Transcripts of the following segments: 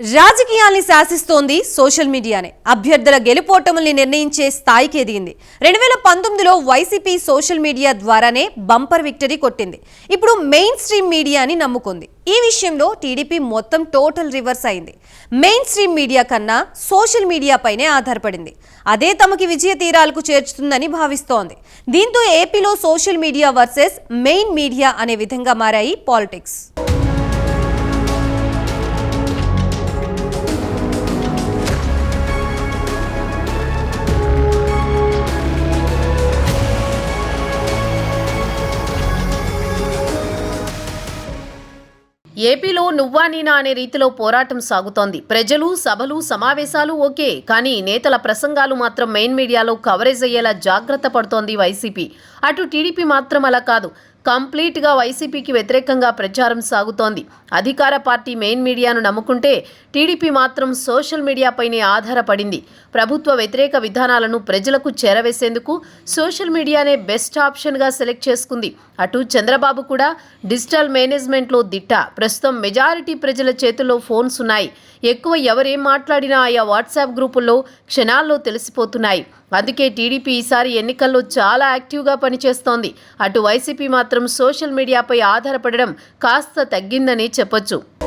రాజకీయాల్ని శాసిస్తోంది సోషల్ మీడియానే. అభ్యర్థుల గెలుపోటముల్ని నిర్ణయించే స్థాయికి ఎదిగింది. రెండు వేల పంతొమ్మిదిలో వైసీపీ సోషల్ మీడియా ద్వారానే బంపర్ విక్టరీ కొట్టింది. ఇప్పుడు మెయిన్ స్ట్రీమ్ మీడియాని నమ్ముకుంది. ఈ విషయంలో టీడీపీ మొత్తం టోటల్ రివర్స్ అయింది. మెయిన్ స్ట్రీమ్ మీడియా కన్నా సోషల్ మీడియాపైనే ఆధారపడింది. అదే తమకి విజయ తీరాలకు చేర్చుతుందని భావిస్తోంది. దీంతో ఏపీలో social media versus main media అనే విధంగా మారాయి పాలిటిక్స్. ఏపీలో నువ్వా నేనా అనే రీతిలో పోరాటం సాగుతోంది. ప్రజలు సభలు సమావేశాలు ఓకే కానీ నేతల ప్రసంగాలు మాత్రం మెయిన్ మీడియాలో కవరేజ్ అయ్యేలా జాగ్రత్త పడుతోంది వైసీపీ. అటు టీడీపీ మాత్రం అలా కాదు. కంప్లీట్గా వైసీపీకి వ్యతిరేకంగా ప్రచారం సాగుతోంది. అధికార పార్టీ మెయిన్ మీడియాను నమ్ముకుంటే టీడీపీ మాత్రం సోషల్ మీడియాపైనే ఆధారపడింది. ప్రభుత్వ వ్యతిరేక విధానాలను ప్రజలకు చేరవేసేందుకు సోషల్ మీడియానే బెస్ట్ ఆప్షన్గా సెలెక్ట్ చేసుకుంది. అటు చంద్రబాబు కూడా డిజిటల్ మేనేజ్మెంట్లో దిట్ట. ప్రస్తుతం మెజారిటీ ప్రజల చేతుల్లో ఫోన్స్ ఉన్నాయి ఎక్కువ ఎవరేం మాట్లాడినా ఆయా వాట్సాప్ గ్రూపుల్లో క్షణాల్లో తెలిసిపోతున్నాయి. అందుకే టీడీపీ ఈసారి ఎన్నికల్లో చాలా యాక్టివ్గా పనిచేస్తోంది. అటు వైసీపీ మాత్రం సోషల్ మీడియాపై ఆధారపడడం కాస్త తగ్గిందని చెప్పొచ్చు.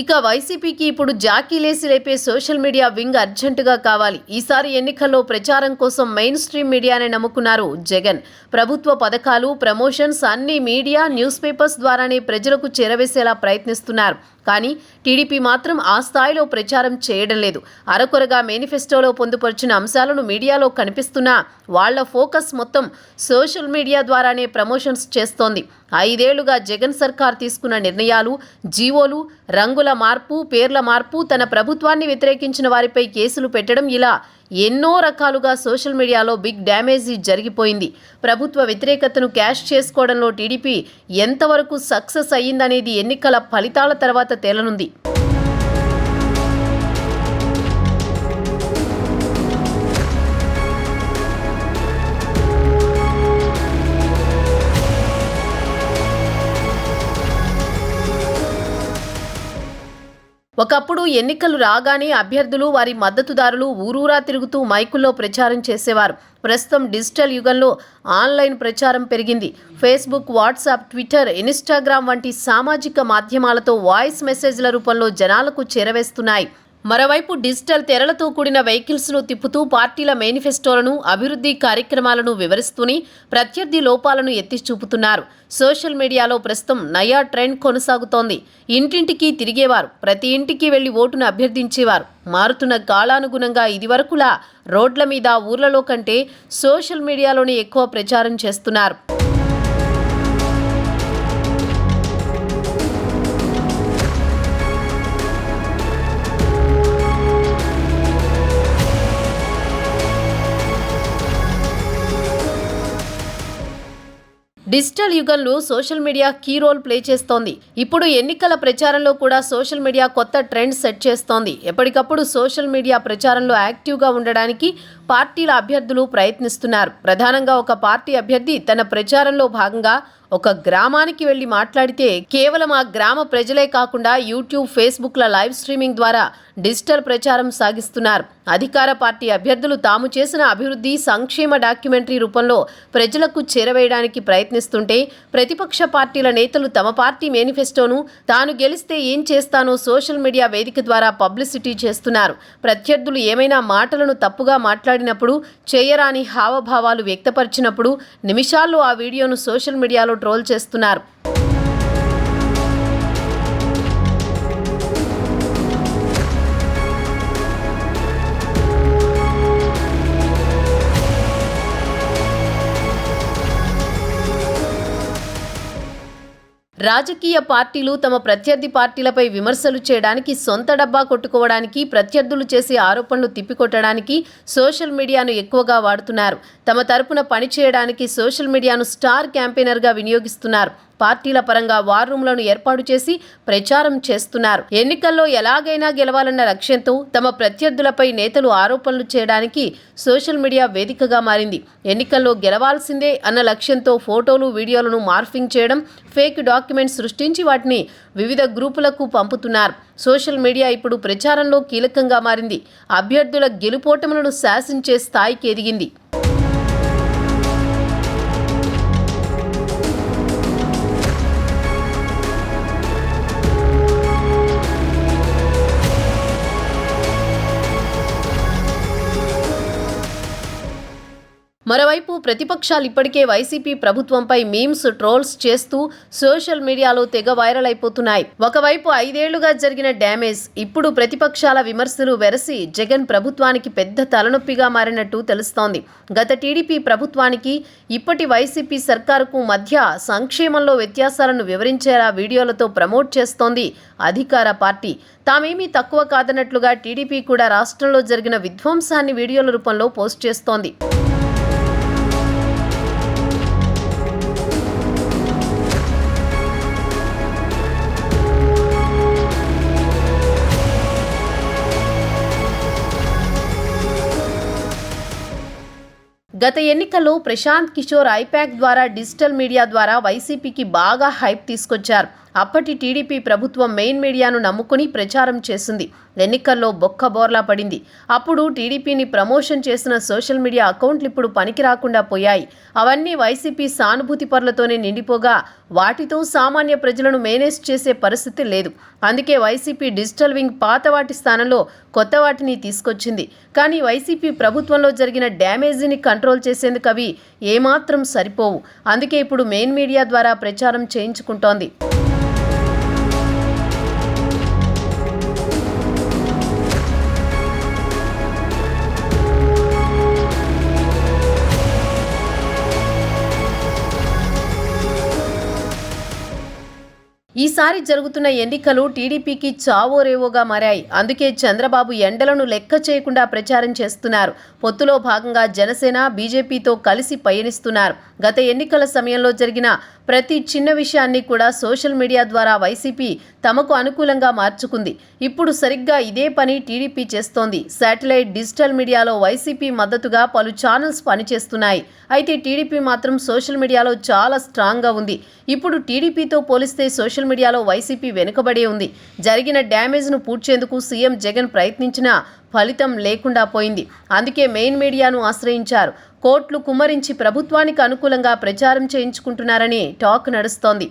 ఇక వైసీపీకి ఇప్పుడు జాకీలేసి లేపే సోషల్ మీడియా వింగ్ అర్జెంటుగా కావాలి. ఈసారి ఎన్నికల్లో ప్రచారం కోసం మెయిన్ స్ట్రీమ్ మీడియానే నమ్ముకున్నారు జగన్. ప్రభుత్వ పథకాలు ప్రమోషన్స్ అన్ని మీడియా న్యూస్ పేపర్స్ ద్వారానే ప్రజలకు చేరవేసేలా ప్రయత్నిస్తున్నారు. కానీ టీడీపీ మాత్రం ఆ స్థాయిలో ప్రచారం చేయడం లేదు. అరకొరగా మేనిఫెస్టోలో పొందుపరిచిన అంశాలను మీడియాలో కనిపిస్తున్నా వాళ్ళ ఫోకస్ మొత్తం సోషల్ మీడియా ద్వారానే ప్రమోషన్స్ చేస్తోంది. ఐదేళ్ళుగా జగన్ సర్కార్ తీసుకున్న నిర్ణయాలు జీవోలు రంగుల మార్పు పేర్ల మార్పు తన ప్రభుత్వాన్ని వ్యతిరేకించిన వారిపై కేసులు పెట్టడం ఇలా ఎన్నో రకాలుగా సోషల్ మీడియాలో బిగ్ డ్యామేజీ జరిగిపోయింది. ప్రభుత్వ వ్యతిరేకతను క్యాష్ చేసుకోవడంలో టీడీపీ ఎంతవరకు సక్సెస్ అయ్యిందనేది ఎన్నికల ఫలితాల తర్వాత తేలనుంది. ఒకప్పుడు ఎన్నికలు రాగానే అభ్యర్థులు వారి మద్దతుదారులు ఊరూరా తిరుగుతూ మైకుల్లో ప్రచారం చేసేవారు. ప్రస్తుతం డిజిటల్ యుగంలో ఆన్లైన్ ప్రచారం పెరిగింది. ఫేస్బుక్ వాట్సాప్ ట్విట్టర్ ఇన్స్టాగ్రామ్ వంటి సామాజిక మాధ్యమాలతో వాయిస్ మెసేజ్ల రూపంలో జనాలకు చేరవేస్తున్నాయి. మరోవైపు డిజిటల్ తెరలతో కూడిన వెహికల్స్ను తిప్పుతూ పార్టీల మేనిఫెస్టోలను అభివృద్ధి కార్యక్రమాలను వివరిస్తూనే ప్రత్యర్థి లోపాలను ఎత్తి చూపుతున్నారు సోషల్ మీడియాలో ప్రస్తుతం నయా ట్రెండ్ కొనసాగుతోంది. ఇంటింటికి తిరిగేవారు ప్రతి ఇంటికి వెళ్ళి ఓటును అభ్యర్థించేవారు. మారుతున్న కాలానుగుణంగా ఇదివరకులా రోడ్ల మీద ఊర్లలో కంటే సోషల్ మీడియాలోనే ఎక్కువ ప్రచారం చేస్తున్నారు. డిజిటల్ యుగంలో social media key role play చేస్తోంది. ఇప్పుడు ఎన్నికల ప్రచారంలో కూడా సోషల్ మీడియా కొత్త ట్రెండ్ సెట్ చేస్తోంది. ఎప్పటికప్పుడు సోషల్ మీడియా ప్రచారంలో యాక్టివ్గా ఉండడానికి పార్టీల అభ్యర్థులు ప్రయత్నిస్తున్నారు. ప్రధానంగా ఒక పార్టీ అభ్యర్థి తన ప్రచారంలో భాగంగా ఒక గ్రామానికి వెళ్ళి మాట్లాడితే కేవలం ఆ గ్రామ ప్రజలే కాకుండా యూట్యూబ్ ఫేస్బుక్ల లైవ్ స్ట్రీమింగ్ ద్వారా డిజిటల్ ప్రచారం సాగిస్తున్నారు. అధికార పార్టీ అభ్యర్థులు తాము చేసిన అభివృద్ధి సంక్షేమ డాక్యుమెంటరీ రూపంలో ప్రజలకు చేరవేయడానికి ప్రయత్నిస్తుంటే ప్రతిపక్ష పార్టీల నేతలు తమ పార్టీ మేనిఫెస్టోను తాను గెలిస్తే ఏం చేస్తానో సోషల్ మీడియా వేదిక ద్వారా పబ్లిసిటీ చేస్తున్నారు. ప్రత్యర్థులు ఏమైనా మాటలను తప్పుగా మాట్లాడినప్పుడు చేయరాని హావభావాలు వ్యక్తపరిచినప్పుడు నిమిషాల్లో ఆ వీడియోను సోషల్ మీడియాలో ట్రోల్ చేస్తున్నారు. రాజకీయ పార్టీలు తమ ప్రత్యర్థి పార్టీలపై విమర్శలు చేయడానికి సొంత డబ్బా కొట్టుకోవడానికి ప్రత్యర్థులు చేసే ఆరోపణలు తిప్పికొట్టడానికి సోషల్ మీడియాను ఎక్కువగా వాడుతున్నారు. తమ తరపున పనిచేయడానికి సోషల్ మీడియాను స్టార్ క్యాంపెయినర్గా వినియోగిస్తున్నారు. పార్టీల పరంగా వార్ రూమ్లను ఏర్పాటు చేసి ప్రచారం చేస్తున్నారు. ఎన్నికల్లో ఎలాగైనా గెలవాలన్న లక్ష్యంతో తమ ప్రత్యర్థులపై నేతలు ఆరోపణలు చేయడానికి సోషల్ మీడియా వేదికగా మారింది. ఎన్నికల్లో గెలవాల్సిందే అన్న లక్ష్యంతో ఫోటోలు వీడియోలను మార్ఫింగ్ చేయడం ఫేక్ డాక్యుమెంట్స్ సృష్టించి వాటిని వివిధ గ్రూపులకు పంపుతున్నారు. సోషల్ మీడియా ఇప్పుడు ప్రచారంలో కీలకంగా మారింది. అభ్యర్థుల గెలుపోటములను శాసించే స్థాయికి ఎదిగింది. మరోవైపు ప్రతిపక్షాలు ఇప్పటికే వైసీపీ ప్రభుత్వంపై మీమ్స్ ట్రోల్స్ చేస్తూ సోషల్ మీడియాలో తెగ వైరల్ అయిపోతున్నాయి. ఒకవైపు ఐదేళ్ళుగా జరిగిన డ్యామేజ్ ఇప్పుడు ప్రతిపక్షాల విమర్శలు వెరసి జగన్ ప్రభుత్వానికి పెద్ద తలనొప్పిగా మారినట్టు తెలుస్తోంది. గత టీడీపీ ప్రభుత్వానికి ఇప్పటి వైసీపీ సర్కారుకు మధ్య సంక్షేమంలో వ్యత్యాసాలను వివరించేలా వీడియోలతో ప్రమోట్ చేస్తోంది అధికార పార్టీ. తామేమీ తక్కువ కాదన్నట్లుగా టీడీపీ కూడా రాష్ట్రంలో జరిగిన విధ్వంసాన్ని వీడియోల రూపంలో పోస్ట్ చేస్తోంది. గత ఎన్నికల్లో ప్రశాంత్ కిషోర్ ఐప్యాక్ ద్వారా డిజిటల్ మీడియా ద్వారా వైసీపీకి బాగా హైప్ తీసుకొచ్చారు. అప్పటి టీడీపీ ప్రభుత్వం మెయిన్ మీడియాను నమ్ముకుని ప్రచారం చేసింది. ఎన్నికల్లో బొక్క బోర్లా పడింది. అప్పుడు టీడీపీని ప్రమోషన్ చేసిన సోషల్ మీడియా అకౌంట్లు ఇప్పుడు పనికి రాకుండా పోయాయి. అవన్నీ వైసీపీ సానుభూతి పరులతోనే నిండిపోగా వాటితో సామాన్య ప్రజలను మేనేజ్ చేసే పరిస్థితి లేదు. అందుకే వైసీపీ డిజిటల్ వింగ్ పాత వాటి స్థానంలో కొత్త వాటిని తీసుకొచ్చింది. కానీ వైసీపీ ప్రభుత్వంలో జరిగిన డ్యామేజీని కంట్రోల్ చేసేందుకు అవి ఏమాత్రం సరిపోవు. అందుకే ఇప్పుడు మెయిన్ మీడియా ద్వారా ప్రచారం చేయించుకుంటోంది. ఈసారి జరుగుతున్న ఎన్నికలు టీడీపీకి చావో రేవోగా మారాయి. అందుకే చంద్రబాబు ఎండలను లెక్క చేయకుండా ప్రచారం చేస్తున్నారు. పొత్తులో భాగంగా జనసేన బీజేపీతో కలిసి పయనిస్తున్నారు. గత ఎన్నికల సమయంలో జరిగిన ప్రతి చిన్న విషయాన్ని కూడా సోషల్ మీడియా ద్వారా వైసీపీ తమకు అనుకూలంగా మార్చుకుంది. ఇప్పుడు సరిగ్గా ఇదే పని టీడీపీ చేస్తోంది. శాటిలైట్ డిజిటల్ మీడియాలో వైసీపీ మద్దతుగా పలు ఛానల్స్ పనిచేస్తున్నాయి. అయితే టీడీపీ మాత్రం సోషల్ మీడియాలో చాలా స్ట్రాంగ్గా ఉంది. ఇప్పుడు టీడీపీతో పోలిస్తే సోషల్ మీడియాలో వైసీపీ వెనుకబడే ఉంది. జరిగిన డ్యామేజ్ను పూడ్చేందుకు సీఎం జగన్ ప్రయత్నించినా ఫలితం లేకుండా పోయింది. అందుకే మెయిన్ మీడియాను ఆశ్రయించారు. కోట్లు కుమ్మరించి ప్రభుత్వానికి అనుకూలంగా ప్రచారం చేయించుకుంటున్నారని టాక్ నడుస్తోంది.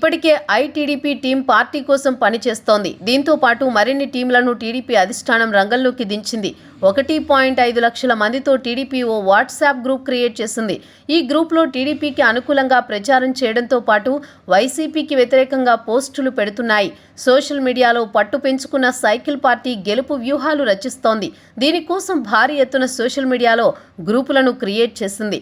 ఇప్పటికే ఐటీడీపీ టీం పార్టీ కోసం పనిచేస్తోంది. దీంతో పాటు మరిన్ని టీంలను టీడీపీ అధిష్టానం రంగంలోకి దించింది. ఒకటి పాయింట్ ఐదు లక్షల మందితో టీడీపీ ఓ వాట్సాప్ గ్రూప్ క్రియేట్ చేసింది. ఈ గ్రూప్లో టీడీపీకి అనుకూలంగా ప్రచారం చేయడంతో పాటు వైసీపీకి వ్యతిరేకంగా పోస్టులు పెడుతున్నాయి. సోషల్ మీడియాలో పట్టు పెంచుకున్న సైకిల్ పార్టీ గెలుపు వ్యూహాలు రచిస్తోంది. దీనికోసం భారీ ఎత్తున సోషల్ మీడియాలో గ్రూపులను క్రియేట్ చేసింది.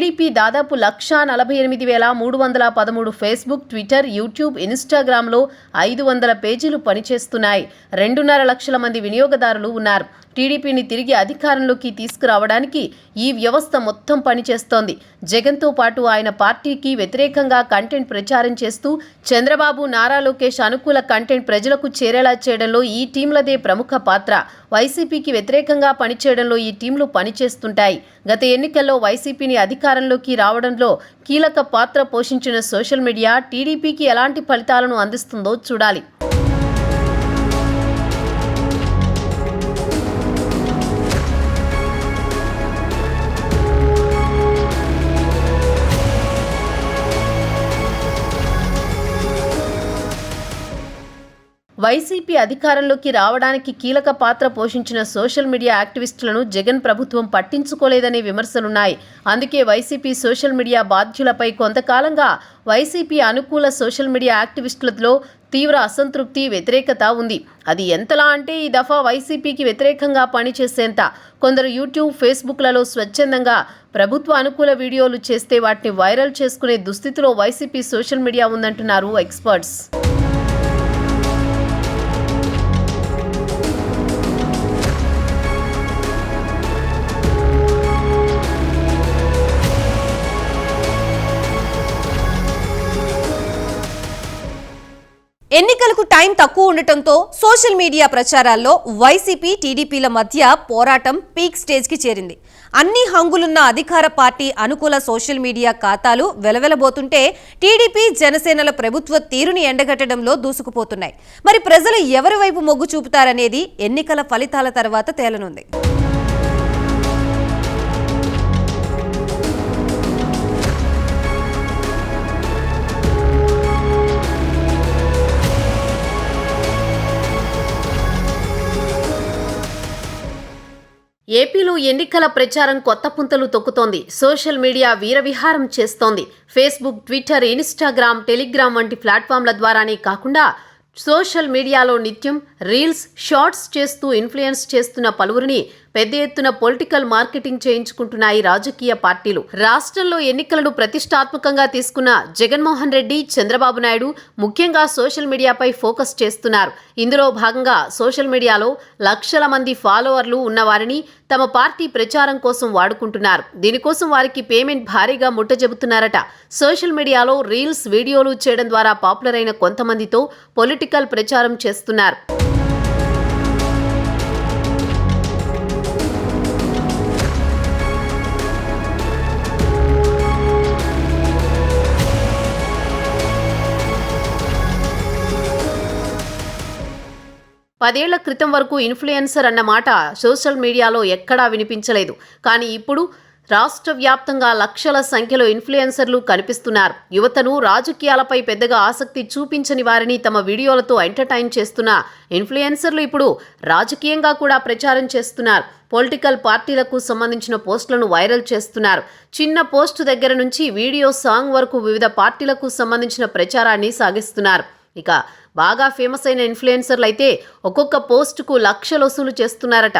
టీడీపీ దాదాపు లక్షా నలభై ఎనిమిది వేల మూడు వందల పదమూడు ఫేస్బుక్ ట్విట్టర్ యూట్యూబ్ ఇన్స్టాగ్రామ్లో ఐదు వందల పేజీలు పనిచేస్తున్నాయి. రెండున్నర లక్షల మంది వినియోగదారులు ఉన్నారు. టీడీపీని తిరిగి అధికారంలోకి తీసుకురావడానికి ఈ వ్యవస్థ మొత్తం పనిచేస్తోంది. జగన్తో పాటు ఆయన పార్టీకి వ్యతిరేకంగా కంటెంట్ ప్రచారం చేస్తూ చంద్రబాబు నారా లోకేష్ అనుకూల కంటెంట్ ప్రజలకు చేరేలా చేయడంలో ఈ టీంలదే ప్రముఖ పాత్ర. వైసీపీకి వ్యతిరేకంగా పనిచేయడంలో ఈ టీంలు పనిచేస్తుంటాయి. గత ఎన్నికల్లో వైసీపీని అధికారంలోకి రావడంలో కీలక పాత్ర పోషించిన సోషల్ మీడియా టీడీపీకి ఎలాంటి ఫలితాలను అందిస్తుందో చూడాలి. వైసీపీ అధికారంలోకి రావడానికి కీలక పాత్ర పోషించిన సోషల్ మీడియా యాక్టివిస్టులను జగన్ ప్రభుత్వం పట్టించుకోలేదనే విమర్శలున్నాయి. అందుకే వైసీపీ సోషల్ మీడియా బాధ్యులపై కొంతకాలంగా వైసీపీ అనుకూల సోషల్ మీడియా యాక్టివిస్టులతో తీవ్ర అసంతృప్తి వ్యతిరేకత ఉంది. అది ఎంతలా అంటే ఈ దఫా వైసీపీకి వ్యతిరేకంగా పనిచేసేంత. కొందరు యూట్యూబ్ ఫేస్బుక్లలో స్వచ్ఛందంగా ప్రభుత్వ అనుకూల వీడియోలు చేస్తే వాటిని వైరల్ చేసుకునే దుస్థితిలో వైసీపీ సోషల్ మీడియా ఉందంటున్నారు ఎక్స్పర్ట్స్. ఎన్నికలకు టైం తక్కువ ఉండటంతో సోషల్ మీడియా ప్రచారాల్లో వైసీపీ టీడీపీల మధ్య పోరాటం పీక్ స్టేజ్కి చేరింది. అన్ని హంగులున్న అధికార పార్టీ అనుకూల సోషల్ మీడియా ఖాతాలు వెలవెలబోతుంటే టీడీపీ జనసేనల ప్రభుత్వ తీరుని ఎండగట్టడంలో దూసుకుపోతున్నాయి. మరి ప్రజలు ఎవరి వైపు మొగ్గు చూపుతారనేది ఎన్నికల ఫలితాల తర్వాత తేలనుంది. ఏపీలో ఎన్నికల ప్రచారం కొత్త పుంతలు తొక్కుతోంది. సోషల్ మీడియా వీరవిహారం చేస్తోంది. ఫేస్బుక్ ట్విట్టర్ ఇన్స్టాగ్రామ్ టెలిగ్రామ్ వంటి ప్లాట్ఫామ్ల ద్వారానే కాకుండా సోషల్ మీడియాలో నిత్యం రీల్స్ షార్ట్స్ చేస్తూ ఇన్ఫ్లుయెన్స్ చేస్తున్న పలువురిని పెద్ద ఎత్తున పొలిటికల్ మార్కెటింగ్ చేయించుకుంటున్నాయి రాజకీయ పార్టీలు. రాష్ట్రంలో ఎన్నికలను ప్రతిష్టాత్మకంగా తీసుకున్న జగన్మోహన్ రెడ్డి చంద్రబాబు నాయుడు ముఖ్యంగా సోషల్ మీడియాపై ఫోకస్ చేస్తున్నారు. ఇందులో భాగంగా సోషల్ మీడియాలో లక్షల మంది ఫాలోవర్లు ఉన్నవారిని తమ పార్టీ ప్రచారం కోసం వాడుకుంటున్నారు. దీనికోసం వారికి పేమెంట్ భారీగా ముట్టజెబుతున్నారట. సోషల్ మీడియాలో రీల్స్ వీడియోలు చేయడం ద్వారా పాపులర్ అయిన కొంతమందితో పొలిటికల్ ప్రచారం చేస్తున్నారు. పదేళ్ళ క్రితం వరకు ఇన్ఫ్లుయెన్సర్ అన్న మాట సోషల్ మీడియాలో ఎక్కడా వినిపించలేదు. కానీ ఇప్పుడు రాష్ట్ర వ్యాప్తంగా లక్షల సంఖ్యలో ఇన్ఫ్లుయెన్సర్లు కనిపిస్తున్నారు. యువతను రాజకీయాలపై పెద్దగా ఆసక్తి చూపించని వారిని తమ వీడియోలతో ఎంటర్టైన్ చేస్తున్న ఇన్ఫ్లుయెన్సర్లు ఇప్పుడు రాజకీయంగా కూడా ప్రచారం చేస్తున్నారు. పొలిటికల్ పార్టీలకు సంబంధించిన పోస్టులను వైరల్ చేస్తున్నారు. చిన్న పోస్టు దగ్గర నుంచి వీడియో సాంగ్ వరకు వివిధ పార్టీలకు సంబంధించిన ప్రచారాన్ని సాగిస్తున్నారు. ఇక బాగా ఫేమస్ అయిన ఇన్ఫ్లుయెన్సర్లు అయితే ఒక్కొక్క పోస్టుకు లక్షలు వసూలు చేస్తున్నారట.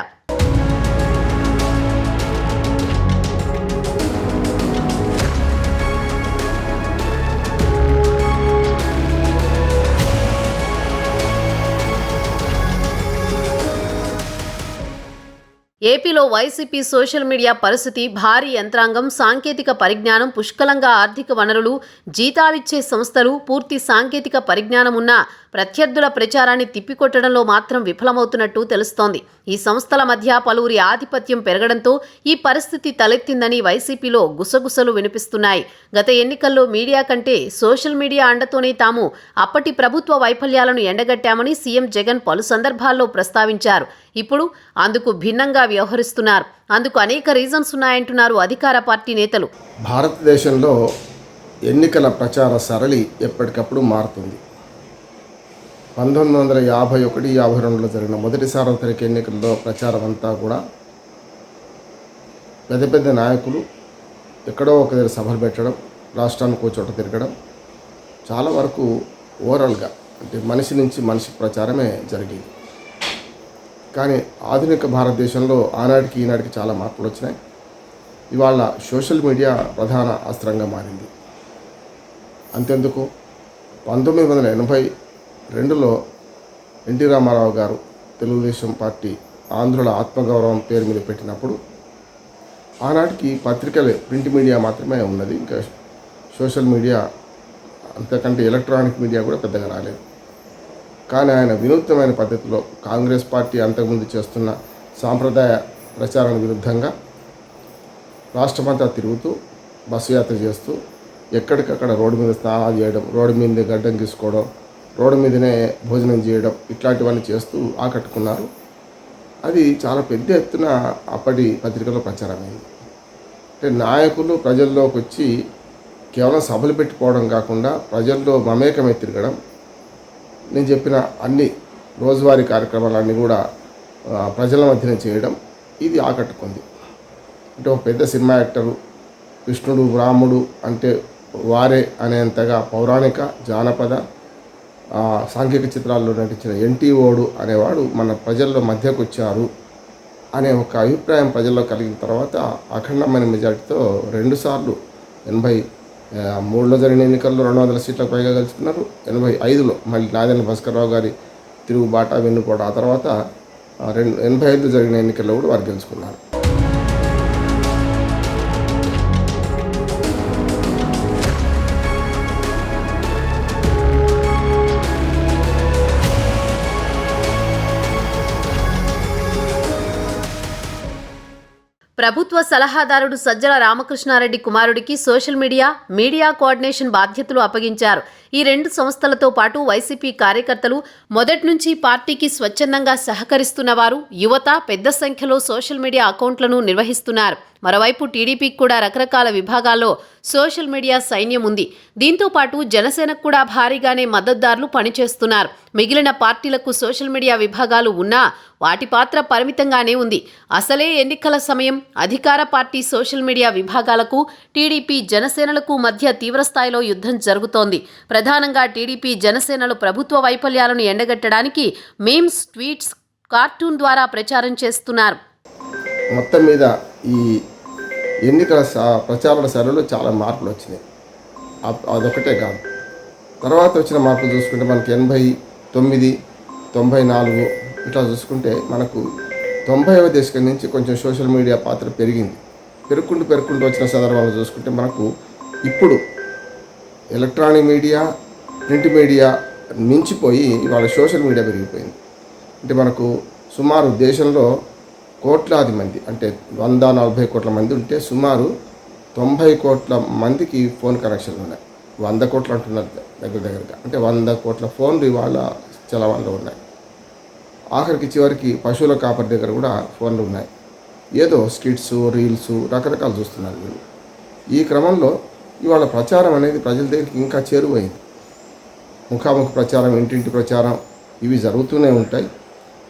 ఏపీలో వైసీపీ సోషల్ మీడియా పరిస్థితి భారీ యంత్రాంగం సాంకేతిక పరిజ్ఞానం పుష్కలంగా ఆర్థిక వనరులు జీతాలిచ్చే సంస్థలు పూర్తి సాంకేతిక పరిజ్ఞానం ఉన్న ప్రత్యర్థుల ప్రచారాన్ని తిప్పికొట్టడంలో మాత్రం విఫలమవుతున్నట్టు తెలుస్తోంది. ఈ సంస్థల మధ్య పలువురి ఆధిపత్యం పెరగడంతో ఈ పరిస్థితి తలెత్తిందని వైసీపీలో గుసగుసలు వినిపిస్తున్నాయి. గత ఎన్నికల్లో మీడియా కంటే సోషల్ మీడియా అండతోనే తాము అప్పటి ప్రభుత్వ వైఫల్యాలను ఎండగట్టామని సీఎం జగన్ పలు సందర్భాల్లో ప్రస్తావించారు. ఇప్పుడు అందుకు భిన్నంగా వ్యవహరిస్తున్నారు. అందుకు అనేక రీజన్స్ ఉన్నాయంటున్నారు అధికార పార్టీ నేతలు. భారతదేశంలో ఎన్నికల ప్రచార సరళి ఎప్పటికప్పుడు మారుతుంది. పంతొమ్మిది వందల యాభై ఒకటి యాభై రెండులో జరిగిన మొదటి సార్వత్రిక ఎన్నికల్లో ప్రచారం అంతా కూడా పెద్ద పెద్ద నాయకులు ఎక్కడో ఒక దగ్గర సభలు పెట్టడం రాష్ట్రానికి ఒక చోట తిరగడం చాలా వరకు ఓవరాల్గా అంటే మనిషి నుంచి మనిషి ప్రచారమే జరిగింది. కానీ ఆధునిక భారతదేశంలో ఆనాటికి ఈనాటికి చాలా మార్పులు వచ్చినాయి. ఇవాళ సోషల్ మీడియా ప్రధాన అస్త్రంగా మారింది. అంతెందుకు? పంతొమ్మిది వందల ఎనభై రెండులో ఎన్టీ రామారావు గారు తెలుగుదేశం పార్టీ ఆంధ్రుల ఆత్మగౌరవం పేరు మీద పెట్టినప్పుడు ఆనాటికి పత్రికలే ప్రింట్ మీడియా మాత్రమే ఉన్నది. ఇంకా సోషల్ మీడియా అంతకంటే ఎలక్ట్రానిక్ మీడియా కూడా పెద్దగా రాలేదు. కానీ ఆయన వినూత్నమైన పద్ధతిలో కాంగ్రెస్ పార్టీ అంతకుముందు చేస్తున్న సాంప్రదాయ ప్రచారానికి విరుద్ధంగా రాష్ట్రమంతా తిరుగుతూ బస్సు యాత్ర చేస్తూ ఎక్కడికక్కడ రోడ్డు మీద స్నానాలు చేయడం రోడ్డు మీద గడ్డం తీసుకోవడం రోడ్డు మీదనే భోజనం చేయడం ఇట్లాంటివన్నీ చేస్తూ ఆకట్టుకున్నారు. అది చాలా పెద్ద ఎత్తున అప్పటి పత్రికలో ప్రచారమైంది. అంటే నాయకులు ప్రజల్లోకి వచ్చి కేవలం సభలు పెట్టుకోవడం కాకుండా ప్రజల్లో మమేకమై తిరగడం నేను చెప్పిన అన్ని రోజువారీ కార్యక్రమాలన్నీ కూడా ప్రజల మధ్యన చేయడం ఇది ఆకట్టుకుంది. అంటే ఒక పెద్ద సినిమా యాక్టరు కృష్ణుడు రాముడు అంటే వారే అనేంతగా పౌరాణిక జానపద సాంఘిక చిత్రాల్లో నటించిన ఎన్టీఓడు అనేవాడు మన ప్రజల్లో మధ్యకు వచ్చారు అనే ఒక అభిప్రాయం ప్రజల్లో కలిగిన తర్వాత అఖండమైన మెజార్టీతో రెండుసార్లు ఎనభై మూడులో జరిగిన ఎన్నికల్లో రెండు వందల సీట్లకు పైగా గెలుచుకున్నారు. ఎనభై ఐదులో మళ్ళీ నాదెండ్ల భాస్కర్రావు గారి తిరుగుబాట వెన్నుపోట ఆ తర్వాత రెండు ఎనభై ఐదులో జరిగిన ఎన్నికల్లో కూడా వారు గెలుచుకున్నారు. ప్రభుత్వ సలహాదారుడు సజ్జల రామకృష్ణారెడ్డి కుమారుడికి సోషల్ మీడియా మీడియా కోఆర్డినేషన్ బాధ్యతలు అప్పగించారు. ఈ రెండు సంస్థలతో పాటు వైసీపీ కార్యకర్తలు మొదటి నుంచి పార్టీకి స్వచ్ఛందంగా సహకరిస్తున్న వారు యువత పెద్ద సంఖ్యలో సోషల్ మీడియా అకౌంట్లను నిర్వహిస్తున్నారు. మరోవైపు టీడీపీకి కూడా రకరకాల విభాగాల్లో సోషల్ మీడియా సైన్యం ఉంది దీంతో పాటు జనసేనకు కూడా భారీగానే మద్దతుదారులు పనిచేస్తున్నారు. మిగిలిన పార్టీలకు సోషల్ మీడియా విభాగాలు ఉన్నా వాటి పాత్ర పరిమితంగానే ఉంది. అసలే ఎన్నికల సమయం అధికార పార్టీ సోషల్ మీడియా విభాగాలకు టీడీపీ జనసేనలకు మధ్య తీవ్రస్థాయిలో యుద్ధం జరుగుతోంది. ప్రధానంగా టీడీపీ జనసేనలు ప్రభుత్వ వైఫల్యాలను ఎండగట్టడానికి మీమ్స్ ట్వీట్స్ కార్టూన్ ద్వారా ప్రచారం చేస్తున్నారు. మొత్తం మీద ఈ ఎన్నికల స- ప్రచారాల సరళిలో చాలా మార్పులు వచ్చినాయి. అప్- అదొకటే కాదు. తర్వాత వచ్చిన మార్పులు చూసుకుంటే మనకి ఎనభై తొమ్మిది తొంభై నాలుగు ఇట్లా చూసుకుంటే మనకు తొంభైవ దశకం నుంచి కొంచెం సోషల్ మీడియా పాత్ర పెరిగింది. పెరుక్కుంటూ పెరుక్కుంటూ వచ్చిన సందర్భాలు చూసుకుంటే మనకు ఇప్పుడు ఎలక్ట్రానిక్ మీడియా ప్రింట్ మీడియా మించిపోయి ఇవాళ సోషల్ మీడియా పెరిగిపోయింది. అంటే మనకు సుమారు దేశంలో కోట్లాది మంది అంటే వంద నలభై కోట్ల మంది ఉంటే సుమారు తొంభై కోట్ల మందికి ఫోన్ కనెక్షన్లు ఉన్నాయి. వంద కోట్లు అంటున్నారు దగ్గర దగ్గరగా. అంటే వంద కోట్ల ఫోన్లు ఇవాళ చలవాళ్ళు ఉన్నాయి. ఆఖరికి చివరికి పశువుల కాపరి దగ్గర కూడా ఫోన్లు ఉన్నాయి. ఏదో స్కిట్స్ రీల్స్ రకరకాలు చూస్తున్నారు వీళ్ళు. ఈ క్రమంలో ఇవాళ ప్రచారం అనేది ప్రజల దగ్గరికి ఇంకా చేరువైంది. ముఖాముఖి ప్రచారం ఇంటింటి ప్రచారం ఇవి జరుగుతూనే ఉంటాయి.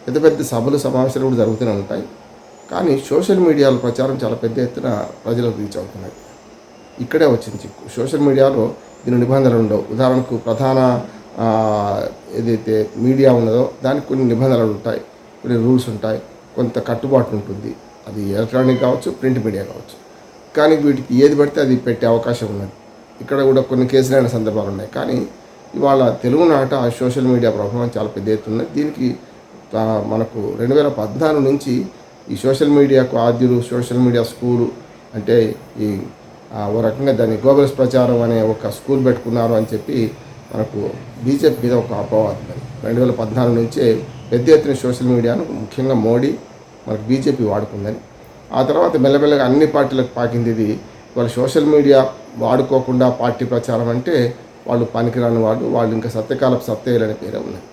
పెద్ద పెద్ద సభలు సమావేశాలు కూడా జరుగుతూనే ఉంటాయి. కానీ సోషల్ మీడియాలో ప్రచారం చాలా పెద్ద ఎత్తున ప్రజలకు రీచ్ అవుతున్నాయి ఇక్కడే వచ్చింది చిక్కు. సోషల్ మీడియాలో దీని నిబంధనలు ఉండవు. ఉదాహరణకు ప్రధాన ఏదైతే మీడియా ఉన్నదో దానికి కొన్ని నిబంధనలు ఉంటాయి. కొన్ని రూల్స్ ఉంటాయి. కొంత కట్టుబాటు ఉంటుంది. అది ఎలక్ట్రానిక్ కావచ్చు ప్రింట్ మీడియా కావచ్చు. కానీ వీటికి ఏది పడితే అది పెట్టే అవకాశం ఉన్నది. ఇక్కడ కూడా కొన్ని కేసులైన సందర్భాలు ఉన్నాయి. కానీ ఇవాళ తెలుగునాట నాట సోషల్ మీడియా ప్రభావం చాలా పెద్ద ఎత్తున్నాయి దీనికి మనకు రెండు వేల పద్నాలుగు నుంచి ఈ సోషల్ మీడియాకు ఆద్యులు సోషల్ మీడియా స్కూలు అంటే ఈ ఓ రకంగా దాన్ని గోబల్స్ ప్రచారం అనే ఒక స్కూల్ పెట్టుకున్నారు అని చెప్పి మనకు బీజేపీ మీద ఒక అపవాదం ఉంది రెండు వేల పద్నాలుగు నుంచే పెద్ద ఎత్తున సోషల్ మీడియాను ముఖ్యంగా మోడీ మనకు బీజేపీ వాడుకుందని. ఆ తర్వాత మెల్లమెల్లగా అన్ని పార్టీలకు పాకింది ఇది. వాళ్ళు సోషల్ మీడియా వాడుకోకుండా పార్టీ ప్రచారం అంటే వాళ్ళు పనికిరాని వాళ్ళు వాళ్ళు ఇంకా సత్యకాలపు సత్యలనే పేరే ఉన్నాయి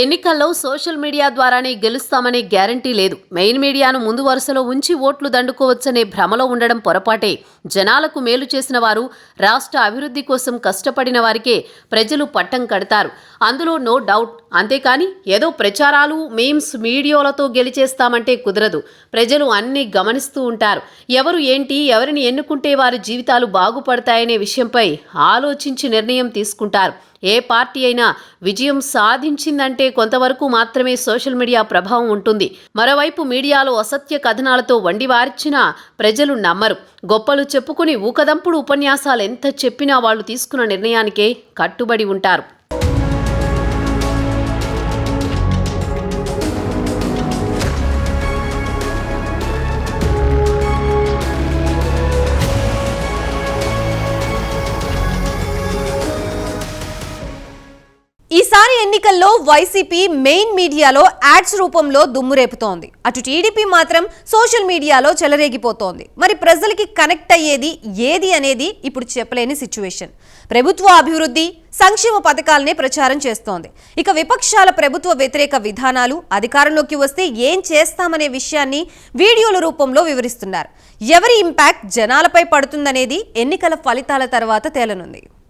ఎన్నికల్లో సోషల్ మీడియా ద్వారానే గెలుస్తామనే గ్యారంటీ లేదు. మెయిన్ మీడియాను ముందు వరుసలో ఉంచి ఓట్లు దండుకోవచ్చనే భ్రమలో ఉండడం పొరపాటే. జనాలకు మేలు చేసిన వారు రాష్ట్ర అభివృద్ధి కోసం కష్టపడిన వారికే ప్రజలు పట్టం కడతారు. అందులో నో డౌట్. అంతేకాని ఏదో ప్రచారాలు మీమ్స్ వీడియోలతో గెలిచేస్తామంటే కుదరదు. ప్రజలు అన్ని గమనిస్తూ ఉంటారు. ఎవరు ఏంటి ఎవరిని ఎన్నుకుంటే వారి జీవితాలు బాగుపడతాయనే విషయంపై ఆలోచించి నిర్ణయం తీసుకుంటారు. ఏ పార్టీ అయినా విజయం సాధించిందంటే కొంతవరకు మాత్రమే సోషల్ మీడియా ప్రభావం ఉంటుంది. మరోవైపు మీడియాలో అసత్య కథనాలతో వండివార్చినా ప్రజలు నమ్మరు. గొప్పలు చెప్పుకుని ఊకదంపుడు ఉపన్యాసాలు ఎంత చెప్పినా వాళ్ళు తీసుకున్న నిర్ణయానికే కట్టుబడి ఉంటారు. ఎన్నికల్లో వైసీపీ మెయిన్ మీడియాలో యాడ్స్ రూపంలో దుమ్మురేపుతోంది అటు టీడీపీ మాత్రం సోషల్ మీడియాలో చెలరేగిపోతోంది. మరి ప్రజలకి కనెక్ట్ అయ్యేది ఏది అనేది ఇప్పుడు చెప్పలేని సిచ్యువేషన్. ప్రభుత్వ అభివృద్ధి సంక్షేమ పథకాలనే ప్రచారం చేస్తోంది. ఇక విపక్షాల ప్రభుత్వ వ్యతిరేక విధానాలు అధికారంలోకి వస్తే ఏం చేస్తామనే విషయాన్ని వీడియోల రూపంలో వివరిస్తున్నారు. ఎవరి ఇంపాక్ట్ జనాలపై పడుతుందనేది ఎన్నికల ఫలితాల తర్వాత తేలనుంది.